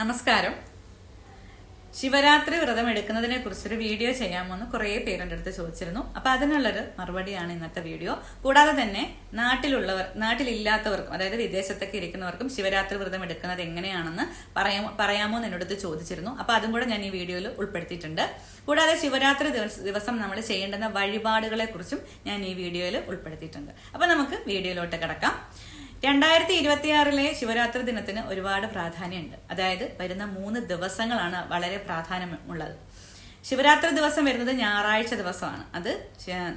നമസ്കാരം. ശിവരാത്രി വ്രതം എടുക്കുന്നതിനെ കുറിച്ചൊരു വീഡിയോ ചെയ്യാമോന്ന് കുറേ പേരുടെ അടുത്ത് ചോദിച്ചിരുന്നു. അപ്പൊ അതിനുള്ളൊരു മറുപടിയാണ് ഇന്നത്തെ വീഡിയോ. കൂടാതെ തന്നെ നാട്ടിലുള്ളവർ നാട്ടിലില്ലാത്തവർക്കും അതായത് വിദേശത്തൊക്കെ ഇരിക്കുന്നവർക്കും ശിവരാത്രി വ്രതം എടുക്കുന്നത് എങ്ങനെയാണെന്ന് പറയാമോ പറയാമോ എന്ന് എന്നോടത്ത് ചോദിച്ചിരുന്നു. അപ്പൊ അതും കൂടെ ഞാൻ ഈ വീഡിയോയിൽ ഉൾപ്പെടുത്തിയിട്ടുണ്ട്. കൂടാതെ ശിവരാത്രി ദിവസം നമ്മൾ ചെയ്യേണ്ടുന്ന വഴിപാടുകളെ കുറിച്ചും ഞാൻ ഈ വീഡിയോയിൽ ഉൾപ്പെടുത്തിയിട്ടുണ്ട്. അപ്പൊ നമുക്ക് വീഡിയോയിലോട്ട് കിടക്കാം. രണ്ടായിരത്തി ഇരുപത്തിയാറിലെ ശിവരാത്രി ദിനത്തിന് ഒരുപാട് പ്രാധാന്യമുണ്ട്. അതായത് വരുന്ന മൂന്ന് ദിവസങ്ങളാണ് വളരെ പ്രാധാന്യമുള്ളത്. ശിവരാത്രി ദിവസം വരുന്നത് ഞായറാഴ്ച ദിവസമാണ്. അത്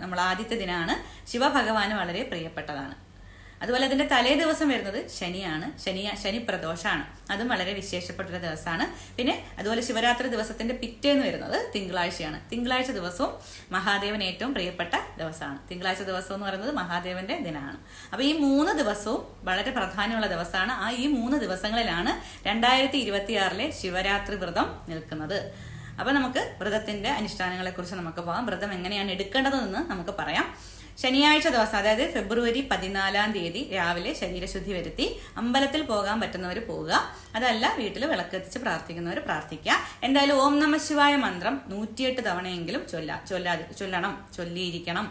നമ്മൾ ആദ്യത്തെ ദിനമാണ് ശിവഭഗവാന് വളരെ പ്രിയപ്പെട്ടതാണ്. അതുപോലെ അതിന്റെ തലേ ദിവസം വരുന്നത് ശനിയാണ്. ശനി ശനി പ്രദോഷമാണ് അതും വളരെ വിശേഷപ്പെട്ടൊരു ദിവസമാണ്. പിന്നെ അതുപോലെ ശിവരാത്രി ദിവസത്തിന്റെ പിറ്റേന്ന് വരുന്നത് തിങ്കളാഴ്ചയാണ്. തിങ്കളാഴ്ച ദിവസവും മഹാദേവൻ ഏറ്റവും പ്രിയപ്പെട്ട ദിവസമാണ്. തിങ്കളാഴ്ച ദിവസം എന്ന് പറയുന്നത് മഹാദേവന്റെ ദിനമാണ്. അപ്പൊ ഈ മൂന്ന് ദിവസവും വളരെ പ്രധാനമുള്ള ദിവസമാണ്. ആ ഈ മൂന്ന് ദിവസങ്ങളിലാണ് രണ്ടായിരത്തി ഇരുപത്തിയാറിലെ ശിവരാത്രി വ്രതം നിൽക്കുന്നത്. അപ്പൊ നമുക്ക് വ്രതത്തിന്റെ അനുഷ്ഠാനങ്ങളെ കുറിച്ച് നമുക്ക് പോകാം. വ്രതം എങ്ങനെയാണ് എടുക്കേണ്ടതെന്ന് നമുക്ക് പറയാം. ശനിയാഴ്ച ദിവസം അതായത് ഫെബ്രുവരി പതിനാലാം തീയതി രാവിലെ ശരീരശുദ്ധി വരുത്തി അമ്പലത്തിൽ പോകാൻ പറ്റുന്നവർ പോവുക. അതല്ല വീട്ടിൽ വിളക്കെത്തിച്ച് പ്രാർത്ഥിക്കുന്നവർ പ്രാർത്ഥിക്കുക. എന്തായാലും ഓം നമ ശിവായ മന്ത്രം നൂറ്റിയെട്ട് തവണയെങ്കിലും ചൊല്ല ചൊല്ലാതി ചൊല്ലണം ചൊല്ലിയിരിക്കണം.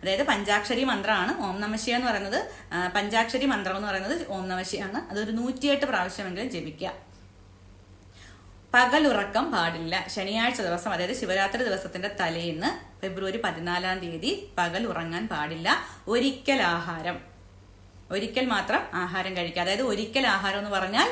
അതായത് പഞ്ചാക്ഷരി മന്ത്രമാണ് ഓം നമശിയ എന്ന് പറയുന്നത്. പഞ്ചാക്ഷരി മന്ത്രം എന്ന് പറയുന്നത് ഓം നമശിയാണ് അതൊരു നൂറ്റിയെട്ട് പ്രാവശ്യമെങ്കിലും ജപിക്കുക. പകലുറക്കം പാടില്ല. ശനിയാഴ്ച ദിവസം അതായത് ശിവരാത്രി ദിവസത്തിന്റെ തലേന്ന് ഫെബ്രുവരി പതിനാലാം തീയതി പകൽ ഉറങ്ങാൻ പാടില്ല. ഒരിക്കൽ ആഹാരം. ഒരിക്കൽ മാത്രം ആഹാരം കഴിക്കുക. അതായത് ഒരിക്കൽ ആഹാരം എന്ന് പറഞ്ഞാൽ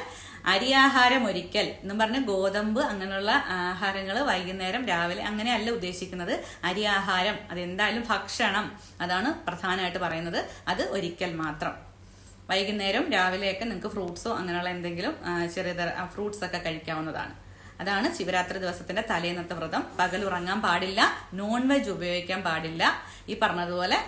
അരിയാഹാരം ഒരിക്കൽ എന്ന് പറഞ്ഞ് ഗോതമ്പ് അങ്ങനെയുള്ള ആഹാരങ്ങൾ വൈകുന്നേരം രാവിലെ അങ്ങനെയല്ല ഉദ്ദേശിക്കുന്നത്. അരിയാഹാരം അതെന്തായാലും ഭക്ഷണം അതാണ് പ്രധാനമായിട്ട് പറയുന്നത്. അത് ഒരിക്കൽ മാത്രം. വൈകുന്നേരം രാവിലെയൊക്കെ നിങ്ങൾക്ക് ഫ്രൂട്ട്സോ അങ്ങനെയുള്ള എന്തെങ്കിലും ചെറിയ ഫ്രൂട്ട്സ് ഒക്കെ കഴിക്കാവുന്നതാണ്. അതാണ് ശിവരാത്രി ദിവസത്തിന്റെ തലേന്നത്തെ വ്രതം. പകൽ ഉറങ്ങാൻ പാടില്ല നോൺ വെജ് ഉപയോഗിക്കാൻ പാടില്ല. ഈ പറഞ്ഞതുപോലെ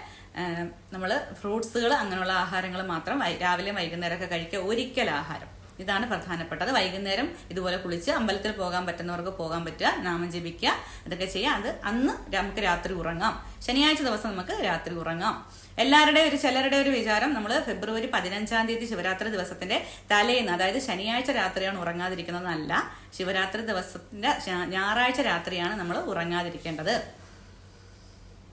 നമ്മൾ ഫ്രൂട്ട്സുകൾ അങ്ങനെയുള്ള ആഹാരങ്ങൾ മാത്രം രാവിലെ വൈകുന്നേരമൊക്കെ കഴിക്കുക. ഒരിക്കൽ ആഹാരം. ഇതാണ് പ്രധാനപ്പെട്ടത്. വൈകുന്നേരം ഇതുപോലെ കുളിച്ച് അമ്പലത്തിൽ പോകാൻ പറ്റുന്നവർക്ക് പോകാൻ പറ്റുക നാമം ജപിക്കുക ഇതൊക്കെ ചെയ്യുക അത് അന്ന് നമുക്ക് രാത്രി ഉറങ്ങാം. ശനിയാഴ്ച ദിവസം നമുക്ക് രാത്രി ഉറങ്ങാം. എല്ലാവരുടെയും ഒരു ചിലരുടെ ഒരു വിചാരം നമ്മൾ ഫെബ്രുവരി പതിനഞ്ചാം തീയതി ശിവരാത്രി ദിവസത്തിന്റെ തലേന്ന് അതായത് ശനിയാഴ്ച രാത്രിയാണ് ഉറങ്ങാതിരിക്കുന്നതെന്നല്ല ശിവരാത്രി ദിവസത്തിന്റെ ഞായറാഴ്ച രാത്രിയാണ് നമ്മൾ ഉറങ്ങാതിരിക്കേണ്ടത്.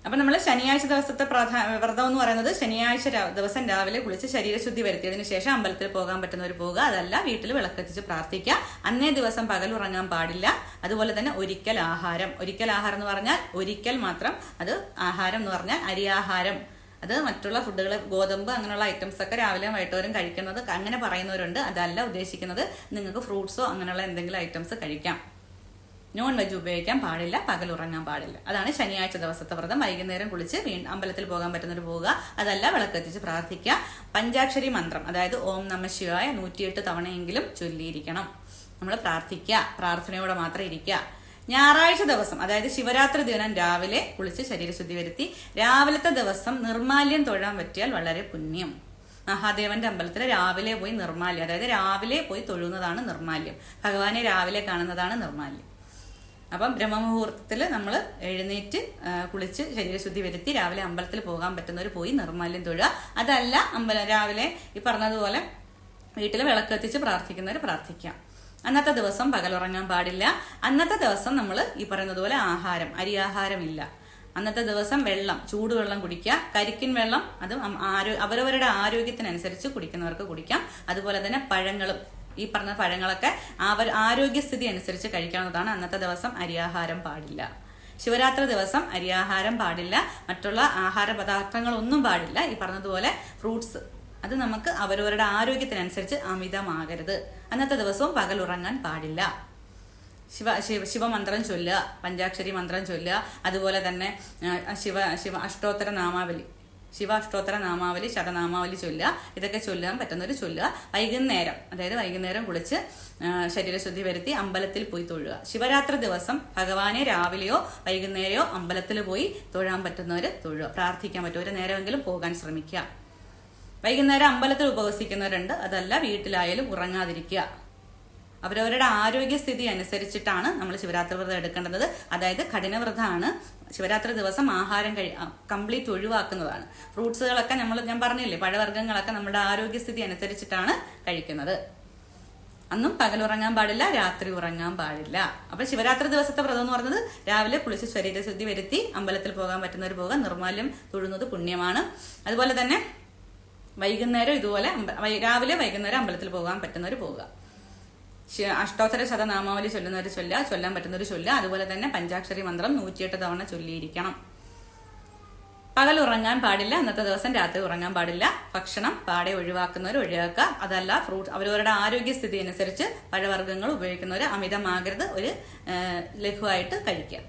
അപ്പൊ നമ്മൾ ശനിയാഴ്ച ദിവസത്തെ പ്രധാന വ്രതം എന്ന് പറയുന്നത് ശനിയാഴ്ച ദിവസം രാവിലെ കുളിച്ച് ശരീരശുദ്ധി വരുത്തിയതിനു ശേഷം അമ്പലത്തിൽ പോകാൻ പറ്റുന്നവർ പോകുക അതല്ല വീട്ടിൽ വിളക്കെത്തിച്ച് പ്രാർത്ഥിക്കുക. അന്നേ ദിവസം പകൽ ഉറങ്ങാൻ പാടില്ല. അതുപോലെ തന്നെ ഒരിക്കൽ ആഹാരം. ഒരിക്കൽ ആഹാരം എന്ന് പറഞ്ഞാൽ ഒരിക്കൽ മാത്രം അത് ആഹാരം എന്ന് പറഞ്ഞാൽ അരിയാഹാരം അത് മറ്റുള്ള ഫുഡുകൾ ഗോതമ്പ് അങ്ങനെയുള്ള ഐറ്റംസ് ഒക്കെ രാവിലെയും വൈകിട്ടോരും കഴിക്കുന്നത് അങ്ങനെ പറയുന്നവരുണ്ട്. അതല്ല ഉദ്ദേശിക്കുന്നത് നിങ്ങൾക്ക് ഫ്രൂട്ട്സോ അങ്ങനെയുള്ള എന്തെങ്കിലും ഐറ്റംസ് കഴിക്കാം. നോൺ വെജ് ഉപയോഗിക്കാൻ പാടില്ല പകൽ ഉറങ്ങാൻ പാടില്ല. അതാണ് ശനിയാഴ്ച ദിവസത്തെ വ്രതം. വൈകുന്നേരം കുളിച്ച് വീണ്ടും അമ്പലത്തിൽ പോകാൻ പറ്റുന്നവർ പോവുക. അതല്ല വിളക്കെത്തിച്ച് പ്രാർത്ഥിക്കുക. പഞ്ചാക്ഷരി മന്ത്രം അതായത് ഓം നമ ശിവായ നൂറ്റിയെട്ട് തവണയെങ്കിലും ചൊല്ലിയിരിക്കണം. നമ്മൾ പ്രാർത്ഥിക്കുക പ്രാർത്ഥനയോടെ മാത്രം ഇരിക്കുക. ഞായറാഴ്ച ദിവസം അതായത് ശിവരാത്രി ദിനം രാവിലെ കുളിച്ച് ശരീരശുദ്ധി വരുത്തി രാവിലത്തെ ദിവസം നിർമാല്യം തൊഴാൻ പറ്റിയാൽ വളരെ പുണ്യം. മഹാദേവന്റെ അമ്പലത്തിൽ രാവിലെ പോയി നിർമാല്യം അതായത് രാവിലെ പോയി തൊഴുന്നതാണ് നിർമാല്യം. ഭഗവാനെ രാവിലെ കാണുന്നതാണ് നിർമാല്യം. അപ്പം ബ്രഹ്മമുഹൂർത്തത്തിൽ നമ്മൾ എഴുന്നേറ്റ് കുളിച്ച് ശരീരശുദ്ധി വരുത്തി രാവിലെ അമ്പലത്തിൽ പോകാൻ പറ്റുന്നവർ പോയി നിർമ്മാല്യം തൊഴുക. അതല്ല അമ്പലം രാവിലെ ഈ പറഞ്ഞതുപോലെ വീട്ടിൽ വിളക്ക് വിളക്കെത്തിച്ച് പ്രാർത്ഥിക്കുന്നവർ പ്രാർത്ഥിക്കാം. അന്നത്തെ ദിവസം പകലുറങ്ങാൻ പാടില്ല. അന്നത്തെ ദിവസം നമ്മൾ ഈ പറയുന്നത് പോലെ ആഹാരം അരിയാഹാരമില്ല അന്നത്തെ ദിവസം വെള്ളം ചൂടുവെള്ളം കുടിക്കുക. കരിക്കിൻ വെള്ളം അതും ആരോ അവരവരുടെ ആരോഗ്യത്തിനനുസരിച്ച് കുടിക്കുന്നവർക്ക് കുടിക്കാം. അതുപോലെ തന്നെ പഴങ്ങളും ഈ പറഞ്ഞ പഴങ്ങളൊക്കെ അവർ ആരോഗ്യസ്ഥിതി അനുസരിച്ച് കഴിക്കാവുന്നതാണ്. അന്നത്തെ ദിവസം അരിയാഹാരം പാടില്ല. ശിവരാത്രി ദിവസം അരിയാഹാരം പാടില്ല. മറ്റുള്ള ആഹാര പദാർത്ഥങ്ങളൊന്നും പാടില്ല. ഈ പറഞ്ഞതുപോലെ ഫ്രൂട്ട്സ് അത് നമുക്ക് അവരവരുടെ ആരോഗ്യത്തിനനുസരിച്ച് അമിതമാകരുത്. അന്നത്തെ ദിവസവും പകൽ ഉറങ്ങാൻ പാടില്ല. ശിവ ശിവ ശിവമന്ത്രം ചൊല്ലുക പഞ്ചാക്ഷരി മന്ത്രം ചൊല്ലുക. അതുപോലെ തന്നെ ശിവ ശിവ അഷ്ടോത്തര നാമാവലി ശിവ അഷ്ടോത്തര നാമാവലി ശതനാമാവലി ചൊല്ലുക. ഇതൊക്കെ ചൊല്ലാൻ പറ്റുന്നവർ ചൊല്ലുക. വൈകുന്നേരം അതായത് വൈകുന്നേരം കുളിച്ച് ശരീരശുദ്ധി വരുത്തി അമ്പലത്തിൽ പോയി തൊഴുക. ശിവരാത്രി ദിവസം ഭഗവാനെ രാവിലെയോ വൈകുന്നേരമോ അമ്പലത്തിൽ പോയി തൊഴാൻ പറ്റുന്നവർ തൊഴുക. പ്രാർത്ഥിക്കാൻ പറ്റും. ഒരു നേരമെങ്കിലും പോകാൻ ശ്രമിക്കുക. വൈകുന്നേരം അമ്പലത്തിൽ ഉപവസിക്കുന്നവരുണ്ട്. അതല്ല വീട്ടിലായാലും ഉറങ്ങാതിരിക്കുക. അവരവരുടെ ആരോഗ്യസ്ഥിതി അനുസരിച്ചിട്ടാണ് നമ്മൾ ശിവരാത്രി വ്രതം എടുക്കേണ്ടത്. അതായത് കഠിനവ്രതമാണ് ശിവരാത്രി ദിവസം ആഹാരം കഴി കംപ്ലീറ്റ് ഒഴിവാക്കുന്നതാണ്. ഫ്രൂട്ട്സുകളൊക്കെ നമ്മൾ ഞാൻ പറഞ്ഞില്ലേ പഴവർഗങ്ങളൊക്കെ നമ്മുടെ ആരോഗ്യസ്ഥിതി അനുസരിച്ചിട്ടാണ് കഴിക്കുന്നത്. അന്നും പകലുറങ്ങാൻ പാടില്ല രാത്രി ഉറങ്ങാൻ പാടില്ല. അപ്പൊ ശിവരാത്രി ദിവസത്തെ വ്രതം എന്ന് പറഞ്ഞത് രാവിലെ കുളിച്ച് ശരീരശുദ്ധി വരുത്തി അമ്പലത്തിൽ പോകാൻ പറ്റുന്നവർ പോകാൻ നിർമ്മാല്യം തൊഴുന്നത് പുണ്യമാണ്. അതുപോലെ തന്നെ വൈകുന്നേരം ഇതുപോലെ രാവിലെ വൈകുന്നേരം അമ്പലത്തിൽ പോകാൻ പറ്റുന്നവർ പോകുക അഷ്ടോത്തര ശതനാമാവലി ചൊല്ലുന്നവർ ചൊല്ലുക ചൊല്ലാൻ പറ്റുന്നവർ ചൊല്ലുക. അതുപോലെ തന്നെ പഞ്ചാക്ഷരി മന്ത്രം നൂറ്റിയെട്ട് തവണ ചൊല്ലിയിരിക്കണം. പകൽ ഉറങ്ങാൻ പാടില്ല അന്നത്തെ ദിവസം രാത്രി ഉറങ്ങാൻ പാടില്ല. ഭക്ഷണം പാടെ ഒഴിവാക്കുന്നവർ ഒഴിവാക്കുക. അതല്ല ഫ്രൂട്ട് അവരവരുടെ ആരോഗ്യസ്ഥിതി അനുസരിച്ച് പഴവർഗങ്ങൾ ഉപയോഗിക്കുന്നവർ അമിതമാകരുത്. ഒരു ലഘുവായിട്ട് കഴിക്കുക.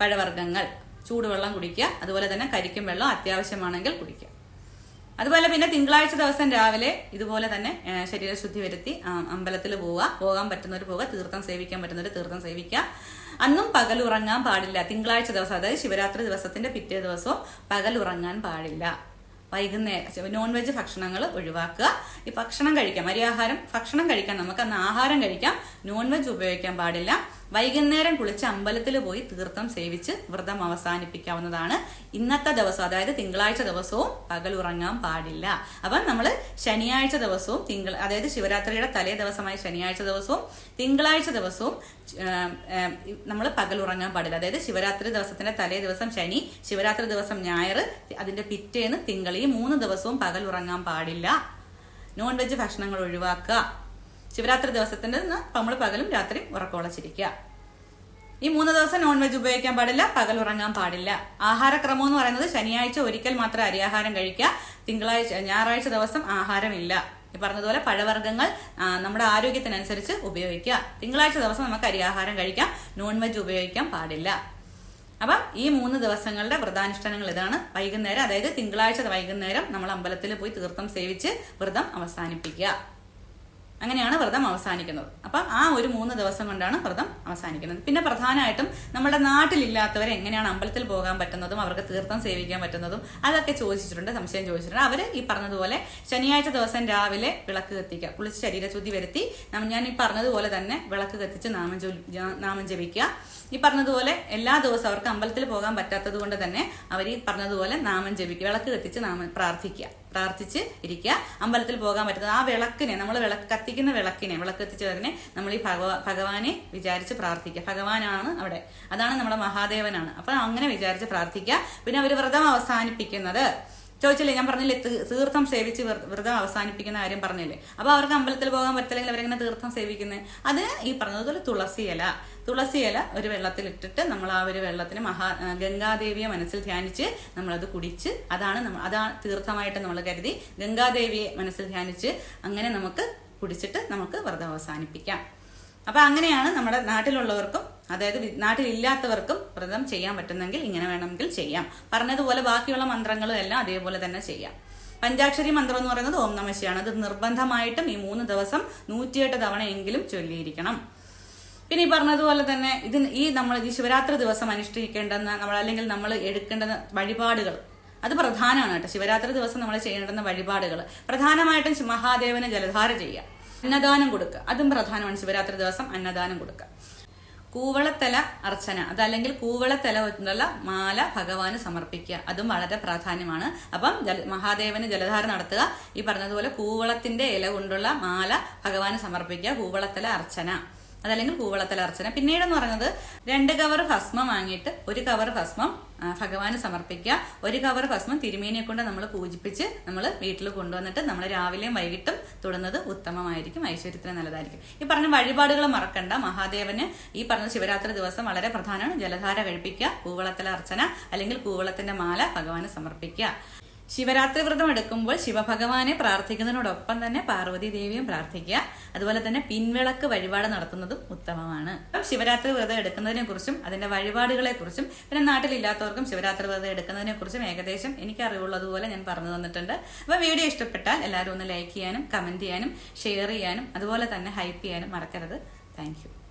പഴവർഗങ്ങൾ ചൂടുവെള്ളം കുടിക്കുക. അതുപോലെ തന്നെ കരിക്കും വെള്ളം അത്യാവശ്യമാണെങ്കിൽ കുടിക്കുക. അതുപോലെ പിന്നെ തിങ്കളാഴ്ച ദിവസം രാവിലെ ഇതുപോലെ തന്നെ ശരീരശുദ്ധി വരുത്തി അമ്പലത്തിൽ പോവുക. പോകാൻ പറ്റുന്നവർ പോവുക. തീർത്ഥം സേവിക്കാൻ പറ്റുന്നവർ തീർത്ഥം സേവിക്കുക. അന്നും പകൽ ഉറങ്ങാൻ പാടില്ല. തിങ്കളാഴ്ച ദിവസം അതായത് ശിവരാത്രി ദിവസത്തിന്റെ പിറ്റേ ദിവസവും പകൽ ഉറങ്ങാൻ പാടില്ല. വൈകുന്നേരം നോൺ വെജ് ഭക്ഷണങ്ങൾ ഒഴിവാക്കുക. ഈ ഭക്ഷണം കഴിക്കാം. അരിയാഹാരം ഭക്ഷണം കഴിക്കാം. നമുക്ക് അന്ന് ആഹാരം കഴിക്കാം. നോൺ വെജ് ഉപയോഗിക്കാൻ പാടില്ല. വൈകുന്നേരം കുളിച്ച് അമ്പലത്തിൽ പോയി തീർത്ഥം സേവിച്ച് വ്രതം അവസാനിപ്പിക്കാവുന്നതാണ്. ഇന്നത്തെ ദിവസം അതായത് തിങ്കളാഴ്ച ദിവസവും പകൽ ഉറങ്ങാൻ പാടില്ല. അപ്പം നമ്മൾ ശനിയാഴ്ച ദിവസവും തിങ്കൾ അതായത് ശിവരാത്രിയുടെ തലേ ദിവസമായ ശനിയാഴ്ച ദിവസവും തിങ്കളാഴ്ച ദിവസവും നമ്മൾ പകൽ ഉറങ്ങാൻ പാടില്ല. അതായത് ശിവരാത്രി ദിവസത്തിന്റെ തലേ ദിവസം ശനി ശിവരാത്രി ദിവസം ഞായർ അതിന്റെ പിറ്റേന്ന് തിങ്കൾ ഈ മൂന്ന് ദിവസവും പകൽ ഉറങ്ങാൻ പാടില്ല. നോൺ വെജ് ഭക്ഷണങ്ങൾ ഒഴിവാക്കുക. ശിവരാത്രി ദിവസത്തിന്റെ നമ്മൾ പകലും രാത്രിയും ഉറക്കമുളച്ചിരിക്കുക. ഈ മൂന്ന് ദിവസം നോൺ വെജ് ഉപയോഗിക്കാൻ പാടില്ല പകൽ ഉറങ്ങാൻ പാടില്ല. ആഹാരക്രമം എന്ന് പറയുന്നത് ശനിയാഴ്ച ഒരിക്കൽ മാത്രം അരിയാഹാരം കഴിക്കുക. തിങ്കളാഴ്ച ഞായറാഴ്ച ദിവസം ആഹാരമില്ല. ഈ പറഞ്ഞതുപോലെ പഴവർഗങ്ങൾ നമ്മുടെ ആരോഗ്യത്തിനനുസരിച്ച് ഉപയോഗിക്കുക. തിങ്കളാഴ്ച ദിവസം നമുക്ക് അരിയാഹാരം കഴിക്കാം നോൺ വെജ് ഉപയോഗിക്കാൻ പാടില്ല. അപ്പം ഈ മൂന്ന് ദിവസങ്ങളുടെ വ്രതാനുഷ്ഠാനങ്ങൾ ഇതാണ്. വൈകുന്നേരം അതായത് തിങ്കളാഴ്ച വൈകുന്നേരം നമ്മൾ അമ്പലത്തിൽ പോയി തീർത്ഥം സേവിച്ച് വ്രതം അവസാനിപ്പിക്കുക. അങ്ങനെയാണ് വ്രതം അവസാനിക്കുന്നത്. അപ്പം ആ ഒരു മൂന്ന് ദിവസം കൊണ്ടാണ് വ്രതം അവസാനിക്കുന്നത്. പിന്നെ പ്രധാനമായിട്ടും നമ്മുടെ നാട്ടിലില്ലാത്തവരെ എങ്ങനെയാണ് അമ്പലത്തിൽ പോകാൻ പറ്റുന്നതും അവർക്ക് തീർത്ഥം സേവിക്കാൻ പറ്റുന്നതും അതൊക്കെ ചോദിച്ചിട്ടുണ്ട് സംശയം ചോദിച്ചിട്ടുണ്ട്. അവർ ഈ പറഞ്ഞതുപോലെ ശനിയാഴ്ച ദിവസം രാവിലെ വിളക്ക് കത്തിക്കുക. കുളിച്ച് ശരീരശുദ്ധി വരുത്തി ഞാൻ ഈ പറഞ്ഞതുപോലെ തന്നെ വിളക്ക് കത്തിച്ച് നാമം നാമം ജപിക്കുക. ഈ പറഞ്ഞതുപോലെ എല്ലാ ദിവസവും അവർക്ക് അമ്പലത്തിൽ പോകാൻ പറ്റാത്തത് കൊണ്ട് തന്നെ അവർ ഈ പറഞ്ഞതുപോലെ നാമം ജപിക്കുക വിളക്ക് കത്തിച്ച് നാമം പ്രാർത്ഥിക്കുക. പ്രാർത്ഥിച്ച് ഇരിക്കുക. അമ്പലത്തിൽ പോകാൻ പറ്റുന്നത് ആ വിളക്കിനെ നമ്മൾ വിളക്ക് കത്തിക്കുന്ന വിളക്കിനെ വിളക്ക് കത്തിച്ചവരനെ നമ്മൾ ഈ ഭഗവ ഭഗവാനെ വിചാരിച്ച് പ്രാർത്ഥിക്കുക. ഭഗവാനാണ് അവിടെ. അതാണ് നമ്മുടെ മഹാദേവനാണ്. അപ്പൊ അങ്ങനെ വിചാരിച്ച് പ്രാർത്ഥിക്കുക. പിന്നെ അവർ വ്രതം അവസാനിപ്പിക്കുന്നത്. ചോദിച്ചില്ലേ ഞാൻ പറഞ്ഞില്ലേ തീർത്ഥം സേവിച്ച് വ്ര- വ്രതം അവസാനിപ്പിക്കുന്ന കാര്യം പറഞ്ഞില്ലേ? അപ്പൊ അവർക്ക് അമ്പലത്തിൽ പോകാൻ പറ്റില്ലെങ്കിൽ അവരെങ്ങനെ തീർത്ഥം സേവിക്കുന്നത് അത് ഈ പറഞ്ഞതുപോലെ തുളസി ഇല. തുളസി ഇല ഒരു വെള്ളത്തിലിട്ടിട്ട് നമ്മൾ ആ ഒരു വെള്ളത്തിന് മഹാ ഗംഗാദേവിയെ മനസ്സിൽ ധ്യാനിച്ച് നമ്മളത് കുടിച്ച് അതാണ് നമ്മൾ അതാണ് തീർത്ഥമായിട്ട് നമ്മൾ കരുതി ഗംഗാദേവിയെ മനസ്സിൽ ധ്യാനിച്ച് അങ്ങനെ നമുക്ക് കുടിച്ചിട്ട് നമുക്ക് വ്രതം അവസാനിപ്പിക്കാം. അപ്പൊ അങ്ങനെയാണ് നമ്മുടെ നാട്ടിലുള്ളവർക്കും അതായത് നാട്ടിലില്ലാത്തവർക്കും വ്രതം ചെയ്യാൻ പറ്റുന്നെങ്കിൽ ഇങ്ങനെ വേണമെങ്കിൽ ചെയ്യാം. പറഞ്ഞതുപോലെ ബാക്കിയുള്ള മന്ത്രങ്ങളും എല്ലാം അതേപോലെ തന്നെ ചെയ്യാം. പഞ്ചാക്ഷരി മന്ത്രം എന്ന് പറയുന്നത് ഓം നമശയാണ്. അത് നിർബന്ധമായിട്ടും ഈ മൂന്ന് ദിവസം നൂറ്റിയെട്ട് തവണയെങ്കിലും ചൊല്ലിയിരിക്കണം. പിന്നെ ഈ പറഞ്ഞതുപോലെ തന്നെ ഇത് ഈ നമ്മൾ ഈ ശിവരാത്രി ദിവസം അനുഷ്ഠിക്കേണ്ടെന്ന് നമ്മൾ അല്ലെങ്കിൽ നമ്മൾ എടുക്കേണ്ടുന്ന വഴിപാടുകൾ അത് പ്രധാനമാണ് കേട്ടോ. ശിവരാത്രി ദിവസം നമ്മൾ ചെയ്യേണ്ടുന്ന വഴിപാടുകൾ. പ്രധാനമായിട്ടും മഹാദേവന് ജലധാര ചെയ്യുക അന്നദാനം കൊടുക്കുക. അതും പ്രധാനമാണ് ശിവരാത്രി ദിവസം അന്നദാനം കൊടുക്കുക. കൂവളത്തല അർച്ചന അതല്ലെങ്കിൽ കൂവളത്തല കൊണ്ടുള്ള മാല ഭഗവാന് സമർപ്പിക്കുക. അതും വളരെ പ്രാധാന്യമാണ്. അപ്പം മഹാദേവന് ജലധാര നടത്തുക. ഈ പറഞ്ഞതുപോലെ കൂവളത്തിന്റെ ഇല കൊണ്ടുള്ള മാല ഭഗവാന് സമർപ്പിക്കുക. കൂവളത്തല അർച്ചന. അതല്ലെങ്കിൽ കൂവളത്തല അർച്ചന. പിന്നീടെന്ന് പറയുന്നത് രണ്ട് കവർ ഭസ്മം വാങ്ങിയിട്ട് ഒരു കവർ ഭസ്മം ഭഗവാന് സമർപ്പിക്കുക. ഒരു കവർ ഭസ്മം തിരുമേനിയെ കൊണ്ട് നമ്മൾ പൂജിപ്പിച്ച് നമ്മൾ വീട്ടിൽ കൊണ്ടുവന്നിട്ട് നമ്മൾ രാവിലെയും വൈകിട്ടും തൊടുന്നത് ഉത്തമമായിരിക്കും ഐശ്വര്യത്തിന് നല്ലതായിരിക്കും. ഈ പറഞ്ഞ വഴിപാടുകൾ മറക്കണ്ട. മഹാദേവന് ഈ പറഞ്ഞ ശിവരാത്രി ദിവസം വളരെ പ്രധാനമാണ്. ജലധാര കഴിപ്പിക്കുക കൂവളത്തല അർച്ചന അല്ലെങ്കിൽ കൂവളത്തിന്റെ മാല ഭഗവാന് സമർപ്പിക്കുക. ശിവരാത്രി വ്രതം എടുക്കുമ്പോൾ ശിവഭഗവാനെ പ്രാർത്ഥിക്കുന്നതിനോടൊപ്പം തന്നെ പാർവതി ദേവിയും പ്രാർത്ഥിക്കുക. അതുപോലെ തന്നെ പിൻവിളക്ക് വഴിപാട് നടത്തുന്നതും ഉത്തമമാണ്. അപ്പം ശിവരാത്രി വ്രതം എടുക്കുന്നതിനെ കുറിച്ചും അതിന്റെ വഴിപാടുകളെ കുറിച്ചും പിന്നെ നാട്ടിലില്ലാത്തവർക്കും ശിവരാത്രി വ്രതം എടുക്കുന്നതിനെ കുറിച്ചും ഏകദേശം എനിക്ക് അറിവുള്ളതുപോലെ ഞാൻ പറഞ്ഞു തന്നിട്ടുണ്ട്. അപ്പോൾ വീഡിയോ ഇഷ്ടപ്പെട്ടാൽ എല്ലാവരും ഒന്ന് ലൈക്ക് ചെയ്യാനും കമന്റ് ചെയ്യാനും ഷെയർ ചെയ്യാനും അതുപോലെ തന്നെ ഹൈപ്പ് ചെയ്യാനും മറക്കരുത്. താങ്ക്